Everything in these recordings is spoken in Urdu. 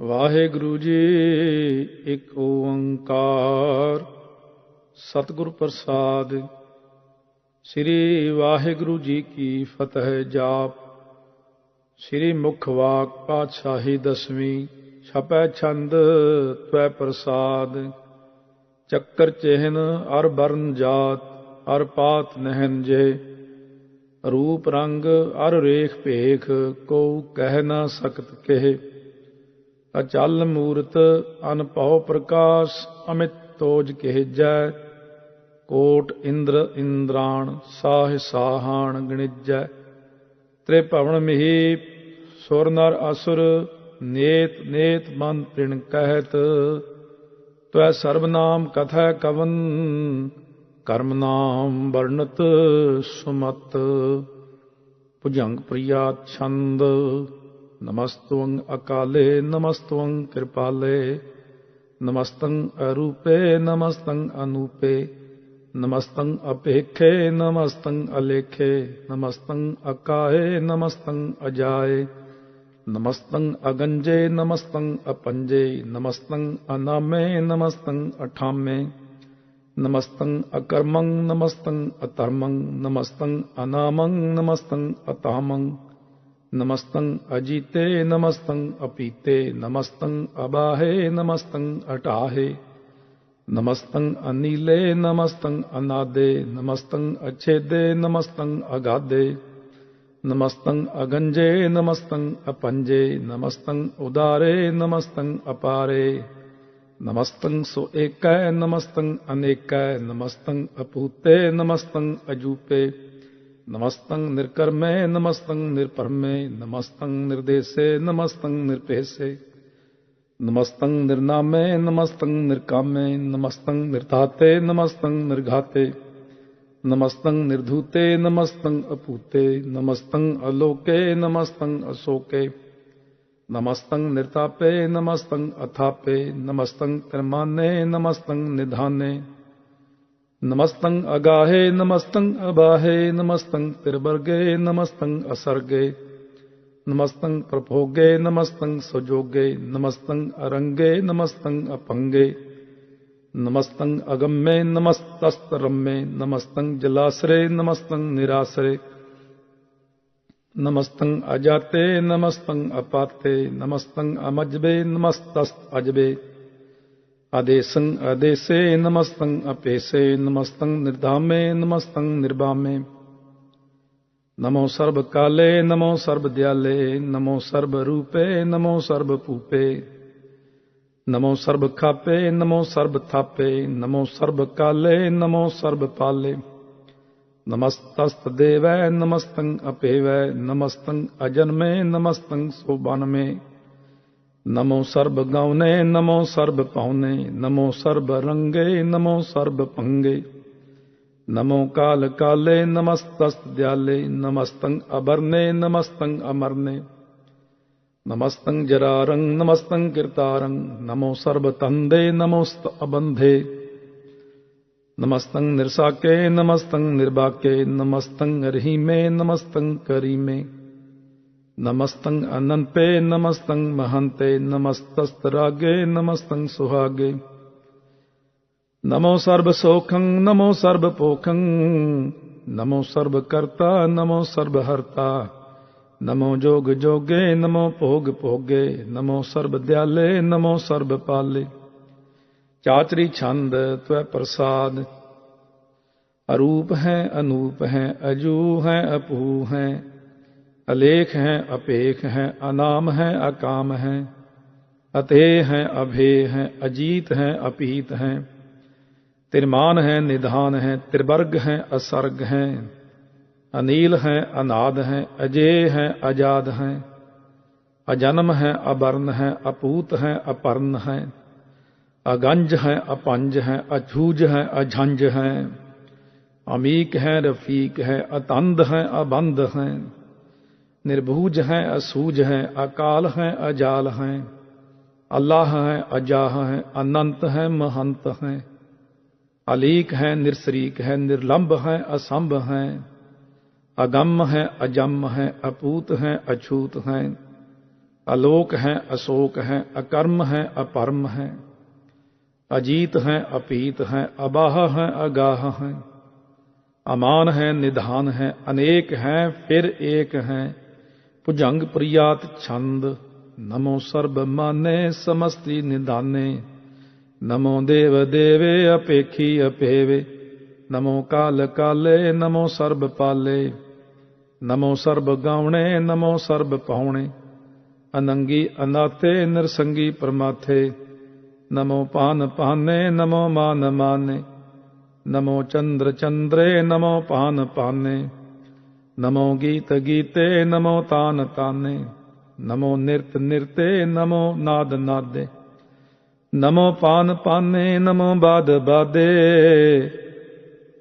ਵਾਹਿਗੁਰੂ ਜੀ, ਇੱਕ ਓੰਕਾਰ। ਸਤਿਗੁਰ ਪ੍ਰਸਾਦ, ਸ੍ਰੀ ਵਾਹਿਗੁਰੂ ਜੀ ਕੀ ਫਤਿਹ ਜਾਪ। ਸ੍ਰੀ ਮੁਖ ਵਾਕ ਪਾਤਸ਼ਾਹੀ ਦਸਵੀਂ, ਛਪੈ ਛੰਦ, ਤਵੈ ਪ੍ਰਸਾਦ। ਚੱਕਰ ਚਿਹਨ, ਅਰ ਬਰਨ ਜਾਤ, ਅਰ ਪਾਤ ਨਹਿਨ ਜੇ। ਰੂਪ ਰੰਗ, ਅਰ ਰੇਖ ਭੇਖ ਕੋ ਕਹਿ ਨਾ ਸਕਤ ਕਹਿ। ਅਚਲ ਮੂਰਤ ਅਨਭਉ ਪ੍ਰਕਾਸ਼ ਅਮਿਤ ਤੋਜ ਕਹਿਜੈ, ਕੋਟ ਇੰਦਰ ਇੰਦਰਾਣ ਸਾਹ ਸਾਹਾਣ ਗਣਿਜੈ। ਤ੍ਰੇ ਭਵਨ ਮਿਹੀ ਸੁਰ ਨਰ ਅਸੁਰ, ਨੇਤ ਨੇਤ ਮਨ ਤ੍ਰਿਣ ਕਹਿਤ। ਤਵੈ ਸਰਬ ਨਾਮ ਕਥੈ ਕਵਨ, ਕਰਮ ਨਾਮ ਵਰਣਤ ਸੁਮਤ। ਭੁਜੰਗ ਪ੍ਰਿਆ ਛੰਦ نمستوگ اکالے نمستوگ کرپالے نمستن اروپے نمستن انوپے نمستن اپیکھے نمستن الیکھے نمستن اکاہے نمستن اجائے نمستن اگنجے نمستن اپنجے نمستن انامے نمستن اٹھامے نمستن اکرمنگ نمستن اترمنگ نمستن انامنگ نمستن اتامنگ نمستن اجیتے نمستن اپیتے نمستن اباہے نمستن اٹاہے نمستن انیلے نمستن انادے نمستن اچھیدے نمستن اگادے نمستن اگنجے نمستن اپنجے نمستن ادارے نمستن اپارے نمستن سو ایک نمستن انیک نمستن اپوتے نمستن اجوپے نمستنگ نرکرمے نمستنگ نرپرمے نمستنگ نردیسے نمستنگ نرپیسے نمستنگ نرنامے نمستنگ نرکام نمستنگ نرتاتے نمستنگ نرگاتے نمستنگ نردھوتے نمستنگ اپوتے نمستنگ الوکے نمستنگ اشوکے نمستنگ نرتاپے نمستنگ اتھاپے نمستنگ کرمانے نمستنگ ندھانے نمستنگ اگاہے نمستنگ اباہے نمستنگ تربرگے نمستنگ اسرگے نمستنگ پرفوگے نمستنگ سجوگے نمستنگ ارنگے نمستنگ اپنگے نمستنگ اگمے نمستسترمے نمستنگ جلاسرے نمستنگ نراسرے نمستنگ اجاتے نمستنگ اپاتے نمستنگ امجبے نمستست اجبے ادیس ادیس نمست اپیش نمست ندام نمست نبا ممو سرکالمو سردیال نمو سروپ نمو سرپے نمو سرباپے نمو سربے نمو سرکالمو سر نمست نمست اپی نمست اجنمے نمست سوبانے نمو سرب گونے نمو سرب پاؤنے نمو سرب رنگے نمو سرب پنگے نمو کال کالے نمستست دیالے نمستنگ ابرنے نمستنگ امرنے نمستنگ جرارنگ نمستنگ کرتارنگ نمو سرب تندے نموست ابندھے نمستنگ نرساکے نمستنگ نرباکے نمستنگ رہیمے نمستنگ کریمے نمستنگ انتے نمستنگ مہنتے نمستستراگے نمستنگ سہاگے نمو سرب سوکھ نمو سرب پوکھن نمو سرب کرتا نمو سرب ہرتا نمو جوگ جوگے نمو پوگ پوگے نمو سرب دیالے نمو سرب پالے چاچری چھند تو پرساد اروپ ہیں انوپ ہیں اجو ہیں اپو ہیں الیک ہیں اپیک ہیں انام ہیں اکام ہیں اتے ہیں ابھے ہیں اجیت ہیں اپیت ہیں ترمان ہیں ندھان ہیں تربرگ ہیں اسرگ ہیں انیل ہیں اناد ہیں اجے ہیں اجاد ہیں اجنم ہیں ابرن ہیں اپوت ہیں اپرن ہیں اگنج ہیں اپنج ہیں اجھوج ہیں اجھنج ہیں امیک ہیں رفیق ہیں اتند ہیں ابند ہیں نربوج ہیں اسوج ہیں، اکال ہیں، اجال ہیں۔ اللہ ہیں، اجاہ ہیں انت ہیں، مہنت ہیں۔ علیق ہیں نرسریک ہیں، نرلمب ہیں، اسمب ہیں۔ اگم ہیں، اجم ہیں، اپوت ہیں، اچھوت ہیں۔ الوک ہیں، اشوک ہیں، اکرم ہیں، اپرم ہیں۔ اجیت ہیں، اپیت ہیں، اباہ ہیں، اگاہ ہیں۔ امان ہیں، ندھان ہیں، انیک ہیں، پھر ایک ہیں۔ ਭੁਜੰਗ ਪ੍ਰਿਆਤ ਛੰਦ, ਨਮੋ ਸਰਬ ਮਾਨੇ ਸਮਸਤੀ ਨਿਦਾਨੇ, ਨਮੋ ਦੇਵ ਦੇਵੇ ਅਪੇਖੀ ਅਪੇਵੇ, ਨਮੋ ਕਾਲ ਕਾਲੇ, ਨਮੋ ਸਰਬ ਪਾਲੇ, ਨਮੋ ਸਰਬ ਗਾਉਣੇ, ਨਮੋ ਸਰਬ ਪਾਉਣੇ, ਅਨੰਗੀ ਅਨਾਥੇ ਨਿਰਸੰਗੀ ਪਰਮਾਥੇ, ਨਮੋ ਪਾਨ ਪਾਨੇ, ਨਮੋ ਮਾਨ ਮਾਨੇ, ਨਮੋ ਚੰਦਰ ਚੰਦਰੇ, ਨਮੋ ਪਾਨ ਪਾਨੇ نمو گیت گیتے نمو تان تانے نمو نرت نرتے نمو نا داد نمو پان پانے نمو باد باد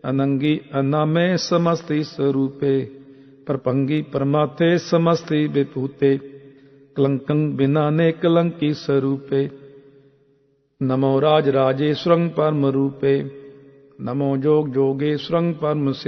انگی انا سمست سرپی پرم سمست بپوتے کلنک بنا کلنک سوپے نمو راج راجے سرنگ پرم روپے نمو جوگ جوگی سرگ پرم س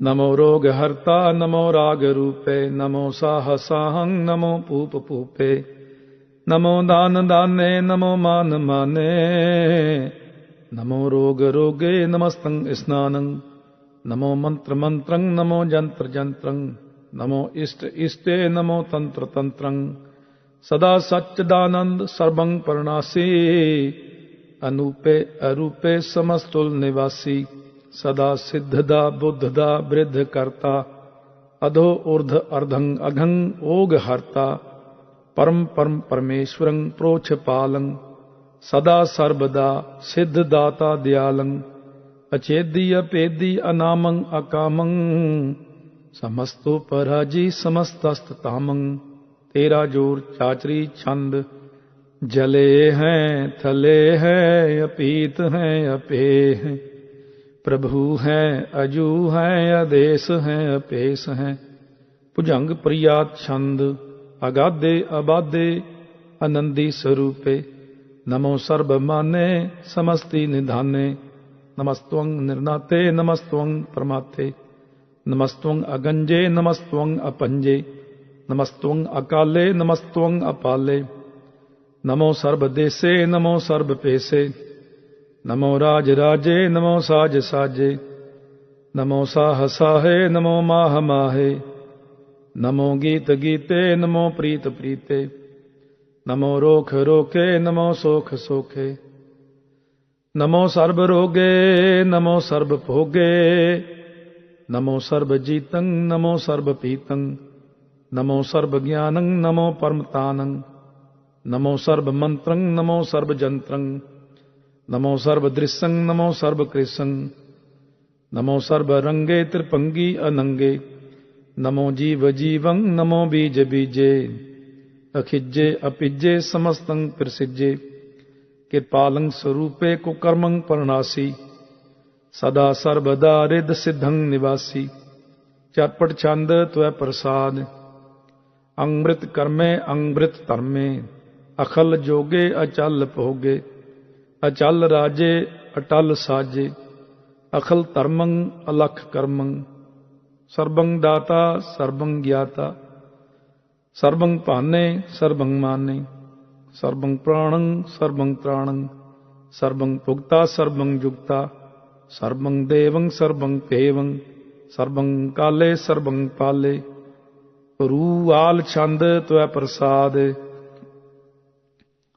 نمو روگ ہرتا نمو راگ رپے نمو ساح نمو پوپ پوپے نمو دان دانے نمو من ممو روگ روگے نمست اسنو منت منت نمو جنر جموٹ نمو تنت تن سا سچ پرناپے ارپے سمستل نواسی ਸਦਾ ਸਿੱਧ ਦਾ, ਬੁੱਧ ਦਾ, ਬ੍ਰਿਧ ਕਰਤਾ। ਅਧੋ ਉਰਧ ਅਰਧੰ ਅਘੰ ਓਗ ਹਰਤਾ। ਪਰਮ ਪਰਮ ਪਰਮੇਸ਼ਵਰੰ ਪ੍ਰੋਛ ਪਾਲੰ। ਸਦਾ ਸਰਬਦਾ ਸਿੱਧ ਦਾਤਾ ਦਿਆਲੰ। ਅਚੇਦੀ ਅਪੇਦੀ ਅਨਾਮੰ ਅਕਾਮੰ। ਸਮਸਤੋ ਪਰਾਜੀ ਸਮਸਤਸਤ ਤਾਮੰ। ਤੇਰਾ ਜੋਰ ਚਾਚਰੀ ਛੰਦ। ਜਲੇ ਹੈ, ਥਲੇ ਹੈ, ਅਪੀਤ ਹੈ ਅਪੇ ਹੈ پرب ہیں اجو ہیں ادیس ہیں اپیش ہیں پجنگ پریا چھند اگاد اباد انندی سروپ نمو سربانے سمست ندانے نمست نرناتے نمس پر نمس اگنجے نمس اپپ نمست اکال نمست اپالے نمو سربدیسے نمو سربیشے ਨਮੋ ਰਾਜ ਰਾਜੇ, ਨਮੋ ਸਾਜ ਸਾਜੇ। ਨਮੋ ਸਾਹ ਸਾਹੇ, ਨਮੋ ਮਾਹ ਮਾਹੇ। ਨਮੋ ਗੀਤ ਗੀਤੇ, ਨਮੋ ਪ੍ਰੀਤ ਪ੍ਰੀਤੇ। ਨਮੋ ਰੋਖ ਰੋਖੇ ਨਮੋ ਸੋਖ ਸੋਖੇ। ਨਮੋ ਸਰਬ ਰੋਗੇ, ਨਮੋ ਸਰਬ ਭੋਗੇ। ਨਮੋ ਸਰਬ ਜੀਤੰ, ਨਮੋ ਸਰਬ ਪੀਤੰ। ਨਮੋ ਸਰਬ ਗਿਆਨੰ, ਨਮੋ ਪਰਮਤਾਨੰ ਨਮੋ ਸਰਬ ਮੰਤਰੰ, ਨਮੋ ਸਰਬ ਜੰਤਰੰ। نمو سرب درسنگ نمو سرب کرسنگ نمو سرب رنگے ترپنگی اننگے نمو جیو جیونگ نمو بیج بیجے اخجے اپجے سمستنگ پرسجے کرپالنگ سروپے کمنگ پرناسی سدا سربدا رد سدھنگ نواسی چرپٹ چند تو پرساد امرت کرمے امرت ترمے اخل جوگے اچل پوگے ਅਚਲ ਰਾਜੇ, ਅਟਲ ਸਾਜੇ, ਅਖਲ ਧਰਮੰ, ਅਲਖ ਕਰਮੰ, ਸਰਬੰ ਦਾਤਾ, ਸਰਬੰ ਗਿਆਤਾ, ਸਰਬੰ ਭਾਨੇ, ਸਰਬੰ ਮਾਨੇ, ਸਰਬੰ ਪ੍ਰਾਣੰ, ਸਰਬੰ ਤ੍ਰਾਣੰ, ਸਰਬੰ ਭੁਗਤਾ, ਸਰਬੰ ਜੁਗਤਾ, ਸਰਬੰ ਦੇਵੰ, ਸਰਬੰ ਪੇਵੰ ਸਰਬੰ ਕਾਲੇ, ਸਰਬੰ ਪਾਲੇ ਰੂ ਆਲ ਛੰਦ, ਤਵੈ ਪ੍ਰਸਾਦ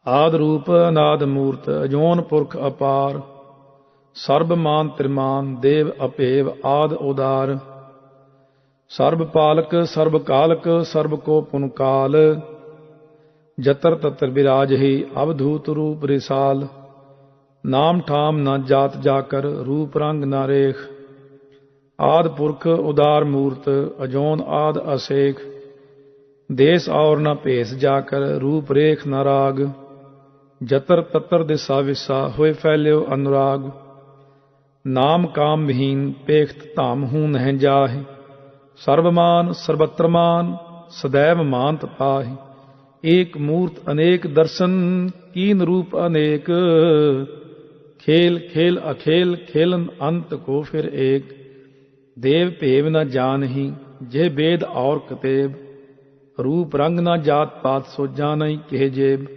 ਆਦ ਰੂਪ ਅਨਾਦ ਮੂਰਤ, ਅਜੋਨ ਪੁਰਖ ਅਪਾਰ, ਸਰਬ ਮਾਨ ਤ੍ਰਿਮਾਨ, ਦੇਵ ਅਪੇਵ ਆਦ ਉਦਾਰ, ਸਰਬ ਪਾਲਕ, ਸਰਬ ਕਾਲਕ, ਸਰਬ ਕੋ ਪੁਨ ਜਤਰ ਤਤਰ ਵਿਰਾਜ ਹੀ ਅਵਧੂਤ ਰੂਪ ਰਿਸਾਲ, ਨਾਮ ਠਾਮ ਨਾ ਜਾਤ ਜਾ ਕਰ ਰੂਪ ਰੰਗ ਨਾ ਰੇਖ, ਆਦ ਪੁਰਖ ਉਦਾਰ ਮੂਰਤ, ਅਜੋਨ ਆਦ ਅਸੇਖ, ਦੇਸ ਔਰ ਨਾ ਭੇਸ ਜਾਕਰ, ਰੂਪ ਰੇਖ ਨ ਰਾਗ ਜਤਰ ਤਤਰ ਦੇ ਸਾਵਿਸਾ ਹੋਏ ਫੈਲਿਓ ਅਨੁਰਾਗ। ਨਾਮ ਕਾਮ ਵਿਹੀਨ ਪੇਖਤ ਧਾਮ ਹੂੰ ਨਹਿ ਜਾਹੀ। ਸਰਬਮਾਨ ਸਰਬਤਰਮਾਨ ਸਦੈਵ ਮਾਨਤ ਪਾਹੀ। ਏਕ ਮੂਰਤ ਅਨੇਕ ਦਰਸ਼ਨ ਕੀਨ ਰੂਪ ਅਨੇਕ। ਖੇਲ ਖੇਲ ਅਖੇਲ ਖੇਲਨ ਅੰਤ ਕੋ ਫਿਰ ਏਕ। ਦੇਵ ਭੇਵ ਨ ਜਾਣਹੀ ਜੇ ਬੇਦ ਔਰ ਕਤੇਬ। ਰੂਪ ਰੰਗ ਨਾ ਜਾਤ ਪਾਤ ਸੋ ਜਾਣਈ ਕਹਿ ਜੇਬ।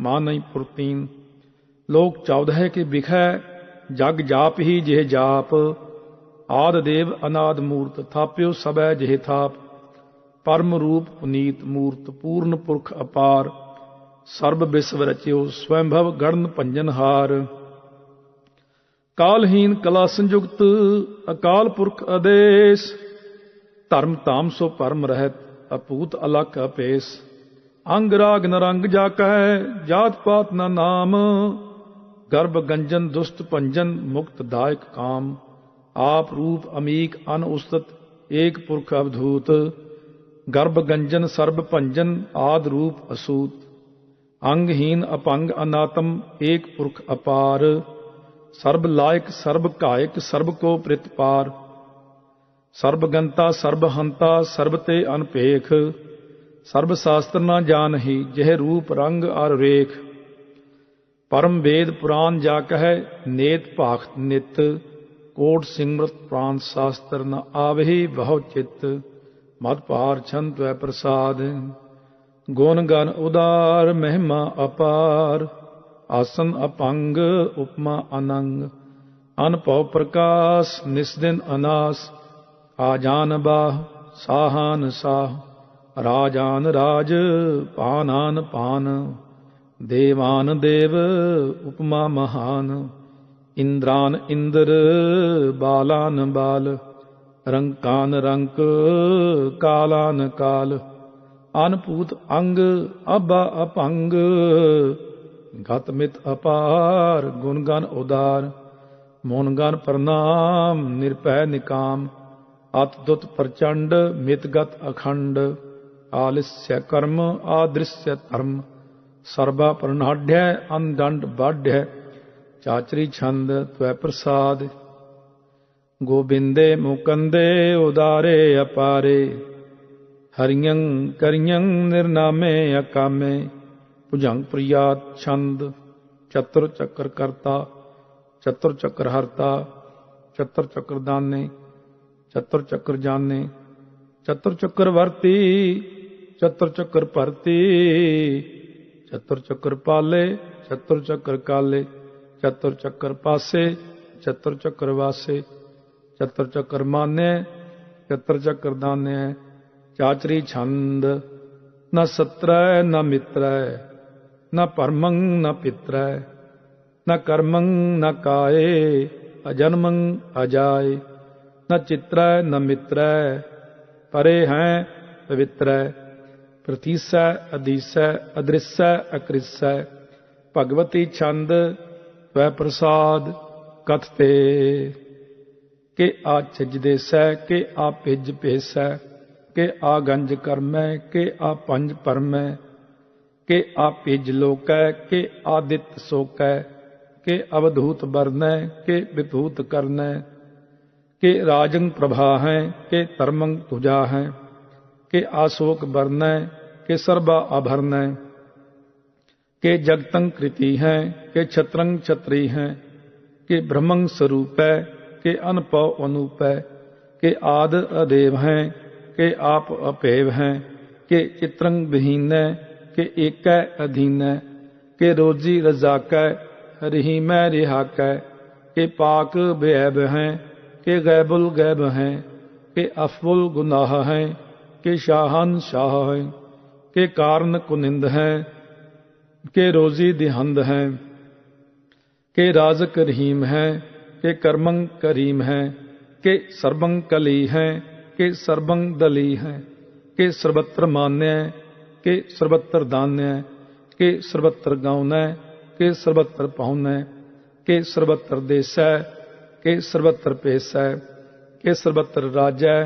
ਮਾਂ ਨਹੀਂ ਪੁਰਤੀਨ। ਲੋਕ 14 ਕਿ ਵਿਖੈ, ਜਗ ਜਾਪ ਹੀ ਜਿਹ ਜਾਪ। ਆਦ ਦੇਵ ਅਨਾਦ ਮੂਰਤ, ਥਾਪਿਓ ਸਬੈ ਜਿਹ ਥਾਪ। ਪਰਮ ਰੂਪ ਪੁਨੀਤ ਮੂਰਤ, ਪੂਰਨ ਪੁਰਖ ਅਪਾਰ। ਸਰਬ ਵਿਸ਼ਵ ਰਚਿਓ, ਸਵੈਭਵ ਗੜਨ ਭੰਜਨ ਹਾਰ। ਕਾਲਹੀਨ ਕਲਾ ਸੰਯੁਕਤ, ਅਕਾਲ ਪੁਰਖ ਅਦੇਸ਼ ਧਰਮ ਧਾਮ ਸੋ ਪਰਮ ਰਹਿਤ ਅਪੂਤ ਅਲਖ ਅਪੇਸ ਅੰਗ ਰਾਗ ਨਰੰਗ ਜਾ ਕਹਿ ਜਾਤ ਪਾਤ ਨ ਨਾਮ ਗਰਭ ਗੰਜਨ ਦੁਸਤ ਭੰਜਨ ਮੁਕਤ ਦਾਇਕ ਕਾਮ ਆਪ ਰੂਪ ਅਮੀਕ ਅਨ ਉਸਤਤ ਏਕ ਪੁਰਖ ਅਵਧੂਤ ਗਰਭ ਗੰਜਨ ਸਰਬ ਭੰਜਨ ਆਦ ਰੂਪ ਅਸੂਤ ਅੰਗਹੀਨ ਅਪੰਗ ਅਨਾਤਮ ਏਕ ਪੁਰਖ ਅਪਾਰ ਸਰਬ ਲਾਇਕ ਸਰਬ ਕਾਇਕ ਸਰਬ ਕੋ ਪ੍ਰਿਤਪਾਰ ਸਰਬ ਸਰਬਹੰਤਾ ਸਰਬ ਤੇ ਅਨਪੇਖ। ਸਰਬ ਸ਼ਾਸਤਰ ਨਾ ਜਾਣਹੀ, ਜਿਹ ਰੂਪ ਰੰਗ ਅਰ ਰੇਖ। ਪਰਮ ਵੇਦ ਪੁਰਾਨ ਜਾ ਕਹੈ, ਨੇਤ ਭਾਖ ਨਿਤ। ਕੋਟ ਸਿਮਰਤ ਪ੍ਰਾਨ ਸ਼ਾਸਤਰ ਨ ਆਵਹੀ, ਬਹੁ ਚਿਤ। ਮਦ ਪਾਰ ਛੰਤ ਹੈ ਪ੍ਰਸਾਦ। ਗੁਣ ਗਨ ਉਦਾਰ, ਮਹਿਮਾ ਅਪਾਰ। ਆਸਨ ਅਪੰਗ, ਉਪਮਾ ਅਨੰਗ। ਅਨਭਉ ਪ੍ਰਕਾਸ਼, ਨਿਸਦਿਨ ਅਨਾਸ। ਆਜਾਨ ਬਾਹ, ਸਾਹਾਨ ਸਾਹ, ਰਾਜਾਨ ਰਾਜ, ਪਾਨਾਨ ਪਾਨ, ਦੇਵਾਨ ਦੇਵ, ਉਪਮਾ ਮਹਾਨ, ਇੰਦਰਾਨ ਇੰਦਰ, ਬਾਲਾਨ ਬਾਲ ਰੰਕਾਨ ਰੰਕ ਕਾਲਾਨ ਕਾਲ, ਅਨਪੂਤ ਅੰਗ, ਅਬਾ ਅਪੰਗ, ਗਤ ਮਿਤ ਅਪਾਰ ਗੁਣਗਨ ਉਦਾਰ, ਮੋਨ ਪ੍ਰਣਾਮ, ਨਿਰਪੈ ਨਿਕਾਮ ਅਤਦੁਤ ਪ੍ਰਚੰਡ, ਮਿਤਗਤ ਅਖੰਡ, ਆਲਿਸਯ ਕਰਮ, ਆਦ੍ਰਿਸ਼ਯ ਧਰਮ। ਸਰਬਾ ਪ੍ਰਣਾਢ්ਯ ਅਨਦੰਡ ਬਾਢ੍ਯ ਚਾਚਰੀ ਛੰਦ ਤਵੈ ਪ੍ਰਸਾਦ। ਗੋਬਿੰਦੇ ਮੁਕੰਦੇ, ਉਦਾਰੇ ਅਪਾਰੇ। ਹਰੀਆਂ ਕਰੀਆਂ ਨਿਰਨਾਮੇ ਅਕਾਮੇ। ਭੁਜੰਗ ਪ੍ਰਿਆਤ ਛੰਦ, ਚਤੁਰ ਚੱਕਰ ਕਰਤਾ, ਚਤੁਰ ਚੱਕਰ ਹਰਤਾ, ਚਤੁਰ ਚੱਕਰ ਦਾਨੇ। ਚਤੁਰ ਚੱਕਰ ਜਾਣੇ, ਚਤੁਰ ਚੱਕਰ ਵਰਤੀ, ਚਤੁਰ ਚੱਕਰ ਭਰਤੀ, ਚਤੁਰ ਚੱਕਰ ਪਾਲੇ, ਚਤੁਰ ਚੱਕਰ ਕਾਲੇ, ਚਤੁਰ ਚੱਕਰ ਪਾਸੇ, ਚਤੁਰ ਚੱਕਰ ਵਾਸੇ, ਚਤਰ ਚੱਕਰ ਮਾਨੈ, ਚਤਰ ਚੱਕਰ ਦਾਨੈ, ਚਾਚਰੀ ਛੰਦ, ਨ ਸਤਰੈ, ਨ ਮਿਤਰੈ, ਨ ਪਰਮੰ ਨ ਪਿਤਰੈ, ਨ ਕਰਮੰ, ਨ ਕਾਏ, ਅਜਨਮੰ ਅਜਾਏ। ਨ ਚਿਤਰੈ, ਨ ਮਿਤਰੈ, ਪਰੇ ਹੈ, ਪਵਿੱਤਰੈ। ਪ੍ਰਤੀਸੈ ਅਦੀਸੈ ਅਦ੍ਰਿਸੈ, ਅਕ੍ਰਿਸੈ। ਭਗਵਤੀ ਛੰਦ ਵੈ ਪ੍ਰਸਾਦ ਕਥਤੇ। ਕਿ ਆ ਛਿਜ ਦੇਸੈ, ਕਿ ਆ ਭਿਜ ਭੇਸੈ, ਕਿ ਆ ਗੰਜ ਕਰਮੈ, ਕਿ ਆ ਪੰਜ ਪਰਮੈ। ਕਿ ਆ ਭਿਜ ਲੋਕੈ, ਕਿ ਆਦਿਤ ਸੋਕੈ। ਕਿ ਅਵਧੂਤ ਬਰਨੈ ਕਿ ਵਿਭੂਤ ਕਰਨੈ। کہ راجنگ پربھا ہیں، کہ ترمنگ تجا ہیں، کہ آسوک برن کہ سربا آبھرن کہ جگتنگ کرتی ہیں، کہ چھترنگ چھتری ہیں، کہ برہمنگ سروپ کہ انپ انوپ کہ آد ادیو ہیں، کہ آپ اپیو ہیں، کہ چترنگ بہین کہ ایک ادھین کہ روزی رضاک رحیم رہاک کہ پاک بیب ہیں کہ غیب الغیب ہیں کہ افو الگناہ ہیں کہ شاہن شاہ ہیں کہ کارن کنند ہیں کہ روزی دہند ہیں کہ راز کریم ہیں کہ کرمنگ کریم ہیں کہ سربنگ کلی ہیں کہ سربنگ دلی ہیں کہ سربتر مانیہ کہ سربتر دانیہ کہ سربتر گاؤن کہ سربتر پہن کہ سربتر دیس ہے ਕਿ ਸਰਬਤਰ ਪੇਸੈ ਕਿ ਸਰਬਤਰ ਰਾਜੈ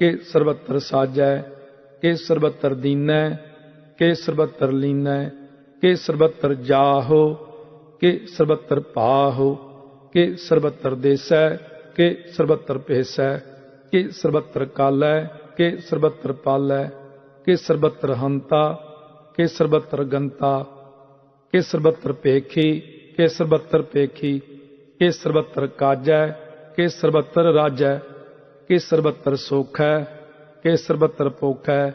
ਕਿ ਸਰਬੱਤਰ ਸਾਜੈ ਕਿ ਸਰਬੱਤਰ ਦੀਨੈ ਕਿ ਸਰਬੱਤਰ ਲੀਨੈ ਕਿ ਸਰਬੱਤਰ ਜਾਹੋ ਕਿ ਸਰਬੱਤਰ ਪਾਹੋ ਕਿ ਸਰਬੱਤਰ ਦੇਸੈ ਕਿ ਸਰਬੱਤਰ ਭੇਸੈ ਕਿ ਸਰਬੱਤਰ ਕਾਲੈ ਕਿ ਸਰਬੱਤਰ ਪਾਲੈ ਕਿ ਸਰਬੱਤਰ ਹੰਤਾ ਕਿ ਸਰਬੱਤਰ ਗੰਤਾ ਕਿ ਸਰਬੱਤਰ ਪੇਖੀ ਕਿ ਸਰਬੱਤਰ ਪੇਖੀ کہ سبر کاج ہے کہ سربتر راج ہے کہ سربتر سوکھ ہے کہ سربتر پوکھا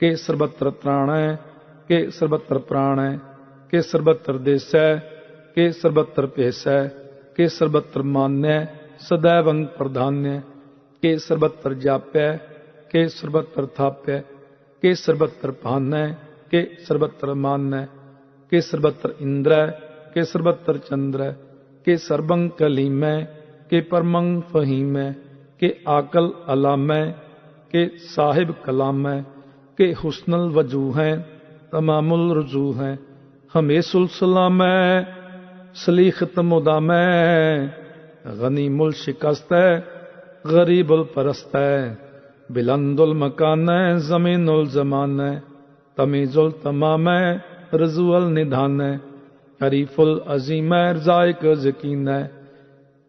کے سربتر پران ہے کہ سربتر پرا ہے کہ سربتر پیس ہے کہ سربت مان ہے سدی ونگ پردھان ہے کہ سربتر جاپ کے سربتر تھاپ کے سربتر پان ہے کہ سربتر مان ہے کہ سربتر اندر ہے کہ سربتر چندر کہ سربنگ کلیم کہ پرمنگ فہیم کہ عقل علام کہ صاحب کلام کہ حسن الوجو ہیں، تمام الرجو ہیں ہمیش السلام سلیخت مدام غنیم الشکست غریب الپرست بلند المکان زمین الزمان تمیز التمام رضو ہے۔ حریف العظیم ہے ذائق ذکین ہے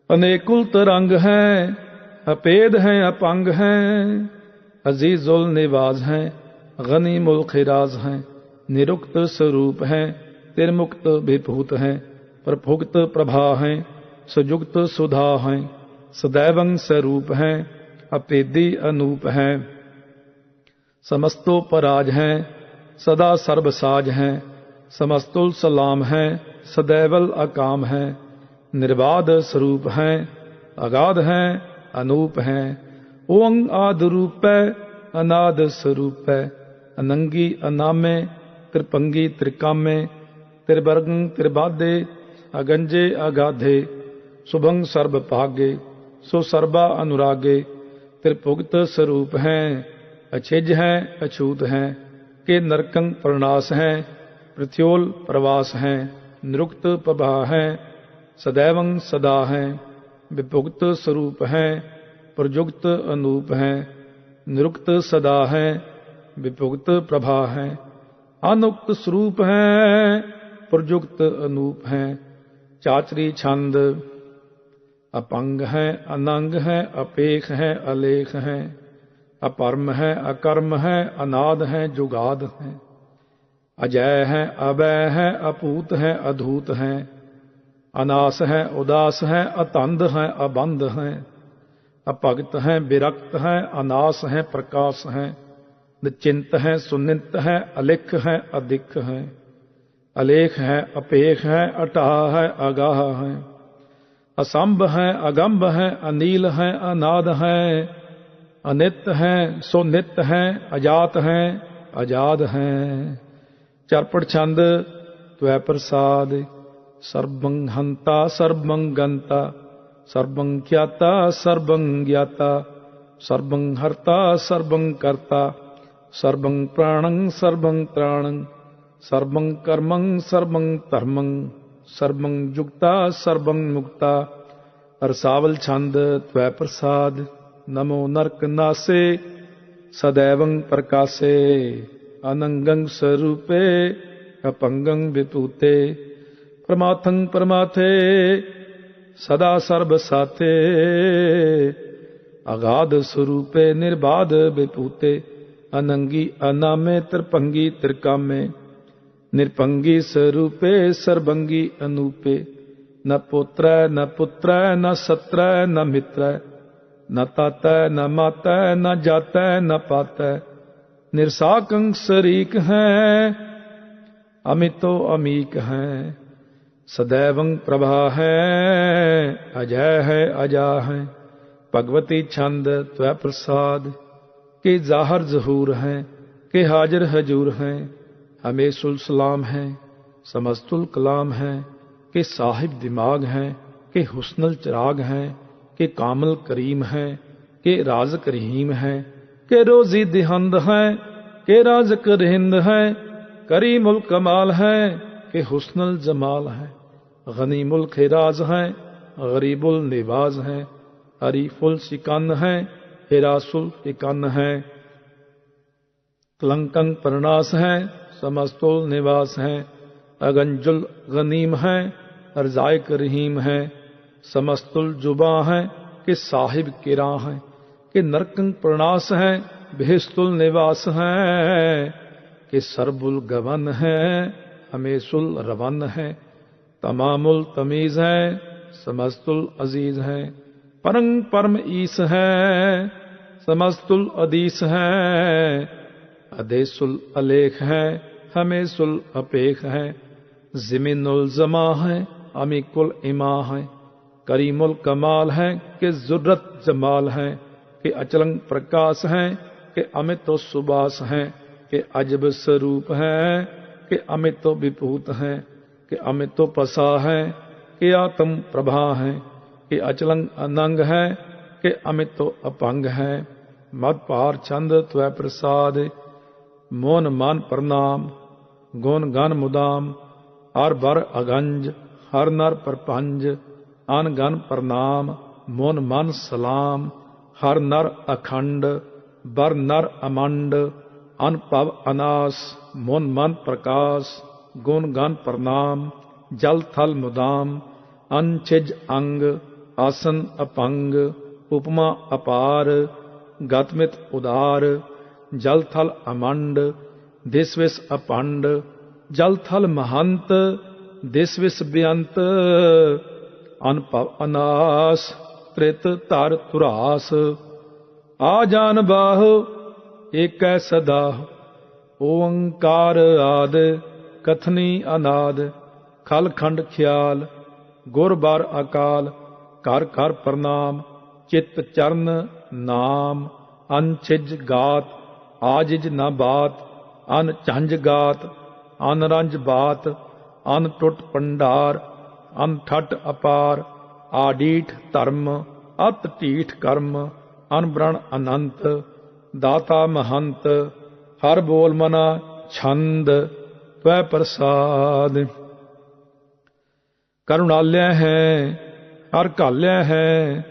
انیک الترنگ ہیں اپید ہیں اپنگ ہیں عزیز النواز ہیں غنی ملک راز ہیں نرکت سروپ ہیں ترمکت بھوت ہیں پرپھگت پربھا ہیں سجگت سدھا ہیں سدیونگ سروپ ہیں اپیدی انوپ ہیں سمستو پراج ہیں سدا سرب ساج ہیں سمست السلام ہیں، سدیول اکام ہیں نرواد سروپ ہیں اگاد ہیں، انوپ ہیں۔ اوگ آد روپ اناد سروپ اننگی انامے، ترپنگی ترکامے تربرگن تربادے، اگنجے اگادھے۔ سبنگ سرب پاگے سو سربا انوراگے۔ ترپگت سروپ ہیں، اچھج ہیں، اچھوت ہیں۔ کہ نرکنگ پرناس ہیں پرتھیول پرواس ہیں نرکت پبا ہیں سدیونگ سدا ہیں وپگت سروپ ہیں پرجگت انوپ ہیں نرکت سدا ہیں وپگت پربھا ہیں انکت سروپ ہیں پرجکت انوپ ہیں چاچری چھند اپنگ ہیں انگ ہیں اپیک ہیں الیخ ہیں اپرم ہیں اکرم ہیں اناد ہیں جگاد ہیں اجے ہیں، ابے ہیں، اپوت ہیں، ادھوت ہیں۔ اناس ہیں، اداس ہیں، اتند ہیں، ابند ہیں۔ اپگت ہیں، برکت ہیں، اناس ہیں پرکاش ہیں۔ نچنت ہیں سنت ہیں الکھ ہیں، ادکھ ہیں۔ الیک ہے اپیک ہے اٹاہ ہے اگاہ ہیں۔ اسمب ہیں، اگمب ہیں، انیل ہیں، اناد ہیں۔ انت ہیں سونت ہیں، اجات ہیں، اجاد ہیں۔ ਚਰਪੜ ਛੰਦ ਤਵੈ ਪ੍ਰਸਾਦ, ਸਰਬੰ ਹੰਤਾ, ਸਰਬੰ ਗੰਤਾ, ਸਰਬੰ ਕਿਆਤਾ ਸਰਬੰ ਗਿਆਤਾ, ਸਰਬੰ ਹਰਤਾ, ਸਰਬੰ ਕਰਤਾ, ਸਰਬੰ ਪ੍ਰਾਣੰ, ਸਰਬੰ ਤ੍ਰਾਣੰ, ਸਰਬੰ ਕਰਮੰ, ਸਰਬੰ ਧਰਮੰ, ਸਰਬੰ ਜੁਗਤਾ, ਸਰਬੰ ਮੁਕਤਾ। ਅਰਸਾਵਲ ਛੰਦ, ਤਵੈ ਪ੍ਰਸਾਦ, ਨਮੋ ਨਰਕ ਨਾਸੇ, ਸਦੈਵੰ ਪ੍ਰਕਾਸੇ। انگ سوپے اپنگ بپوتے پرتھنگ پرا سرب ساتھے اگاد سروپ نرباد انگی انگی ترکامے نرپگی سروپ سروگی انوپے نہ پوتر نہ پتر ہے نہ سترہ نہ می نہ مات نہ پاتا ہے نرساکنگ سریک ہیں امتو امیک ہیں سدیونگ پربھا ہے اجے ہے اجا ہے بھگوتی چھند تو پرساد کے ظاہر ظہور ہیں کہ حاضر حجور ہیں ہمیش السلام ہیں سمست الکلام ہیں کہ صاحب دماغ ہیں کہ حسن الچراغ ہیں کہ کامل کریم ہیں کہ راز کریم ہیں کہ روزی دہند ہے کہ رازق رہند ہے کری ملک الکمال ہے کہ حسن الجمال ہے غنی ملک راز ہے غریب النواز ہے حریف السکن ہے ہراس الکن ہے کلنکنگ پرناس ہے سمست النواس ہے اگنج الغنیم ہے ارزائق رحیم ہے سمست الجباں ہے کہ صاحب کرا ہے کہ نرکن پرناس ہیں بھیست النواس ہیں، کہ سرب الگون ہیں ہمیس الرون ہیں، تمام التمیز ہیں، سمست العزیز ہیں۔ پرنگ پرم عیس ہیں، سمست العدیس ہیں۔ ادیس الیخ ہیں ہمیس الاپیخ ہیں۔ زمین الزما ہیں امیک الاما ہیں۔ کریم الکمال ہیں، کہ ضرورت جمال ہیں۔ کہ اچلنگ پرکاس ہیں، کہ امت و سباس ہیں، کہ اجب سروپ ہیں، کہ امت و بپوت ہیں، کہ امت و پسا ہیں، کہ آتم پربھا ہیں، کہ اچلنگ اننگ ہیں، کہ امت و اپنگ ہیں۔ مت پار چند تو پرساد، مون من پرنام، گون گن مدام، ہر بر اگنج، ہر نر پرپنج ان گن پرنام، مون من سلام ਹਰ ਨਰ ਅਖੰਡ, ਬਰ ਨਰ ਅਮੰਡ ਅਨਪਵ ਅਨਾਸ, ਮਨ ਮਨ ਪ੍ਰਕਾਸ਼, ਗੁਣ ਗਨ ਪ੍ਰਨਾਮ ਜਲ ਥਲ ਮੁਦਾਮ ਅਨਛਿਜ ਅੰਗ, ਆਸਨ ਅਪੰਗ, ਉਪਮਾ ਅਪਾਰ ਗਤਮਿਤ ਉਦਾਰ, ਜਲ ਥਲ ਅਮੰਡ, ਦਿਸ ਵਿਸ ਅਪੰਡ, ਜਲ ਥਲ ਮਹੰਤ, ਦਿਸ ਵਿਸ ਬਿਅੰਤ ਅਨਪਵ ਅਨਾਸ। ਪ੍ਰਿਤ ਧਰ ਧੁਰਾਸ, ਆ ਜਾਨ ਬਾਹ, ਏਕੈ ਸਦਾ, ਓੰਕਾਰ ਆਦ, ਕਥਨੀ ਅਨਾਦ, ਖਲ ਖੰਡ ਖਿਆਲ, ਗੁਰ ਬਰ ਅਕਾਲ, ਘਰ ਘਰ ਪ੍ਰਣਾਮ, ਚਿਤ ਚਰਨ ਨਾਮ ਅਨਛਿਜ ਗਾਤ, ਆਜਿਜ ਨਾ ਬਾਤ, ਅਨ ਝੰਜ ਗਾਤ, ਅਨ ਰੰਜ ਬਾਤ, ਅਨ ਟੁੱਟ ਪੰਡਾਰ ਅਨ ਠੱਟ ਅਪਾਰ ਆਡੀਠ ਧਰਮ, ਅਤ ਢੀਠ ਕਰਮ, ਅਨਬਰਣ ਅਨੰਤ, ਦਾਤਾ ਮਹੰਤ, ਹਰ ਬੋਲ ਮਨਾ ਛੰਦ, ਤਵੈ ਪ੍ਰਸਾਦ। ਕਰੁਣਾਲਿਆ ਹੈ, ਹਰ ਘਾਲਿਆ ਹੈ,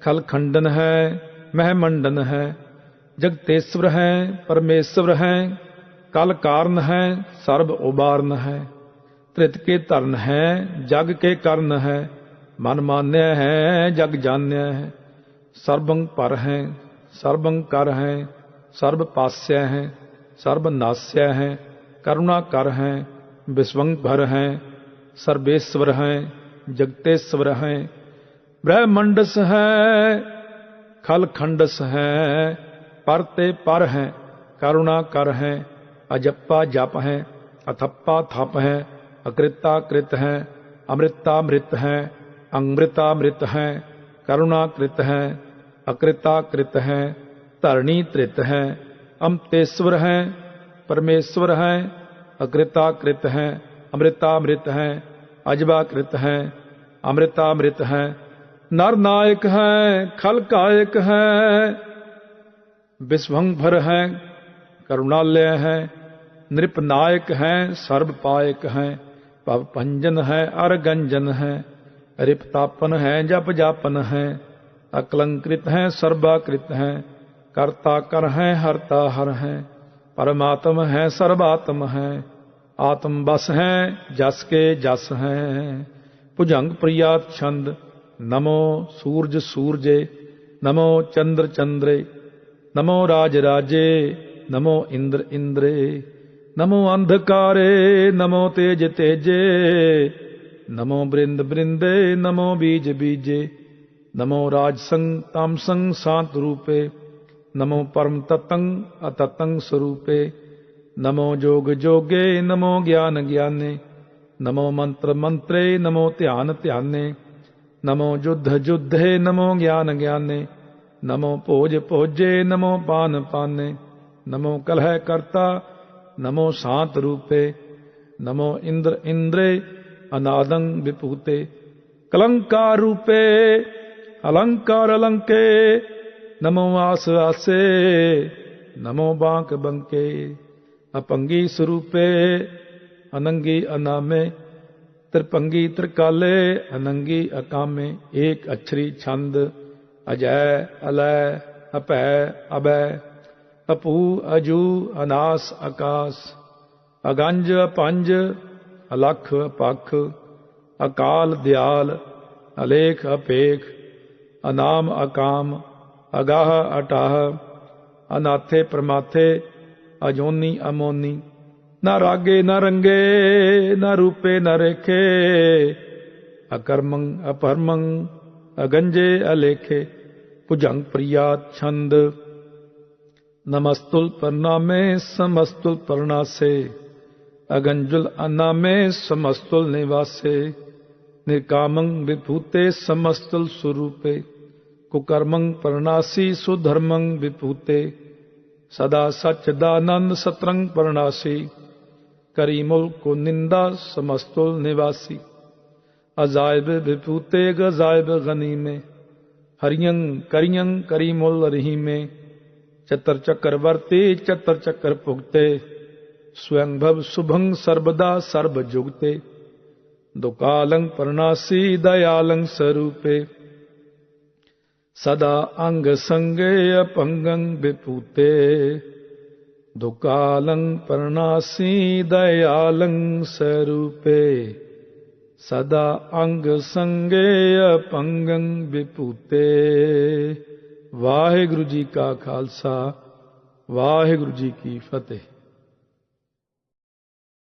ਖਲ ਖੰਡਨ ਹੈ, ਮਹਿ ਮੰਡਨ ਹੈ। ਜਗਤੇਸ਼ਵਰ ਹੈ, ਪਰਮੇਸ਼ਵਰ ਹੈ, ਕਲ ਕਾਰਨ ਹੈ, ਸਰਬ ਉਬਾਰਨ ਹੈ। ਤ੍ਰਿਤ ਕੇ ਧਰਨ ਹੈ, ਜਗ ਕੇ ਕਰਨ ਹੈ। من مانے ہیں جگ جانے ہیں سربنگ پر ہیں سربنگ کر ہیں سرب پاسیہ ہیں سرب ناسیہ ہیں کرونا کر ہیں بسونگ بھر ہیں سربیشور ہیں جگتےشور ہیں برہمنڈس ہیں کھل کھنڈس ہیں پرتے پر ہیں کرنا کر ہیں اجپا جپ ہیں اتھپا تھپ ہیں اکرتا کرت ہیں امرتا مت ہیں ਅੰਮ੍ਰਿਤਾਮ੍ਰਿਤ ਹੈ ਕਰੁਣਾ ਕ੍ਰਿਤ ਹੈ ਅਕ੍ਰਿਤਾ ਕ੍ਰਿਤ ਹੈ ਧਰਣੀ ਤ੍ਰਿਤ ਹੈ, ਅੰਤੇਸ਼ਵਰ ਹੈ, ਪਰਮੇਸ਼ਵਰ ਹੈ ਅਕ੍ਰਿਤਾ ਕ੍ਰਿਤ ਹੈ, ਅੰਮ੍ਰਿਤਾਮ੍ਰਿਤ ਹੈ ਅਜਬਾ ਕ੍ਰਿਤ ਹੈ, ਅੰਮ੍ਰਿਤਾਮ੍ਰਿਤ ਹੈ ਨਰ ਨਾਇਕ ਹੈ ਖਲ ਕਾਇਕ ਹੈ ਵਿਸਵੰਭਰ ਹੈ, ਕਰੁਣਾਲਯ ਹੈ, ਨਿਰਪਨਾਇਕ ਹੈ, ਸਰਬ ਪਾਇਕ ਹੈ, ਭਵ ਭੰਜਨ ਹੈ, ਅਰਗੰਜਨ ਹੈ। ਰਿਪਤਾਪਨ ਹੈ, ਜਪ ਜਾਪਨ ਹੈ, ਅਕਲੰਕ੍ਰਿਤ ਹੈ, ਸਰਬਾਕ੍ਰਿਤ ਹੈ, ਕਰਤਾ ਕਰ ਹੈ, ਹਰਤਾ ਹਰ ਹੈ, ਪਰਮਾਤਮ ਹੈ, ਸਰਬਾਤਮ ਹੈ, ਆਤਮ ਬਸ ਹੈ, ਜਸ ਕੇ ਜਸ ਹੈ। ਭੁਜੰਗ ਪ੍ਰਿਆ ਛੰਦ, ਨਮੋ ਸੂਰਜ ਸੂਰਜੇ, ਨਮੋ ਚੰਦਰ ਚੰਦਰੇ, ਨਮੋ ਰਾਜ ਰਾਜੇ, ਨਮੋ ਇੰਦਰ ਇੰਦਰੇ, ਨਮੋ ਅੰਧਕਾਰੇ, ਨਮੋ ਤੇਜ ਤੇਜੇ نمو برند برندے نمو بج بیج نمو راجسنگ تامسنگ سانت روپے نمو پرم تتنگ اتتگ سوپے نمو جگ جوگے نمو جان جمو منت منتر نمو دیا نمو یمو جان جانے نمو پوج پوجے نمو پان پانے نمو کلہ کرتا نمو سانت نمو انادن بپوتے کلنکار روپے النکار النکے نمو آس آسے نمو بانک بنکے اپنگی سروپے اننگی انامے ترپنگی ترکالے اننگی اکامے ایک اچھری چھند اجے الے اپے ابے اپو اجو اناس اکاس اگنج اپنج الکھ پکھ اکال دیال الیک اپیک انام اکام اگاہ اٹاہ اناتھے پرماتھے اجونی امونی نہ راگے نہ رنگے نہ روپے نہ ری اکرمنگ اپرمنگ اگنجے الیکھے پجنگ پریا چھند نمستل پرنا میں سمستل پرنا سے اگنجل انا میں سمستل نواسے نکام بوتے سمستل سروپے، ککرمنگ پرناسی سو درمنگ بوتے سدا سچ دانند سترنگ پرناسی، کریمل کو نندا سمستل نواسی۔ ازائب بوتے گزائب غنی میں ہرینگ کرینگ کریمل رہی میں چتر چکر وتی چتر چکر پوگتے سوئبھو شبنگ سربدا سربجتے دکالنگ پرناسی دیالنگ سروپے سدا انگ سنگے اپنگ بوتے دکالنگ پرناسی دیالنگ سروپے سدا انگ سنگے اپنگ بوتے واحر جی کا خالص واحر جی کی فتح